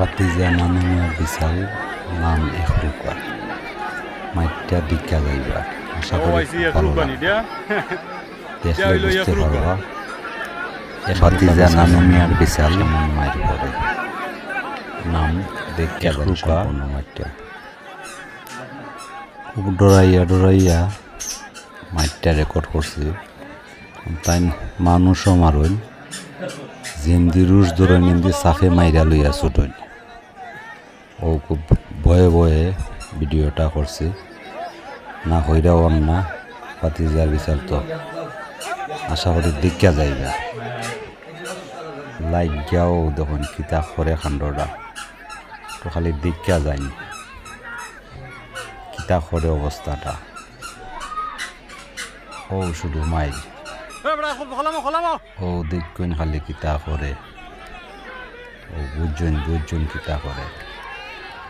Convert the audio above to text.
ভাতিজা নানুমিয়ার বিশাল নাম এখরুকা মাইটটা দিকা যাইবা। আশা ও করি দেখলে বুঝতে। পারবা ভাতিজা নানুমিয়ার বিশাল এমন মায়ের পরে নাম দেখতে সম্পূর্ণ মাইটটা খুব ডরাইয়া ডরাইয়া মাইটটা রেকর্ড করছি তাই মানুষও মারইন জিন্দি রুশ ধরে নিন্দি সাফে মাইরা লইয়া ছুটইন ও খুব ভয়ে ভয়ে ভিডিওটা করছি। না হইরা অন না পাতিজার বিচার তো আশা করি দিকা যাইবা। লাইক গিয়াও দেখুন কিতা করে কাণ্ডটা। তো খালি দিকা যায়নি কিতা করে অবস্থাটা। ও শুধু খলামো ও দেখুন খালি কিতা করে। ও বুঝুন বুঝুন কিতা করে।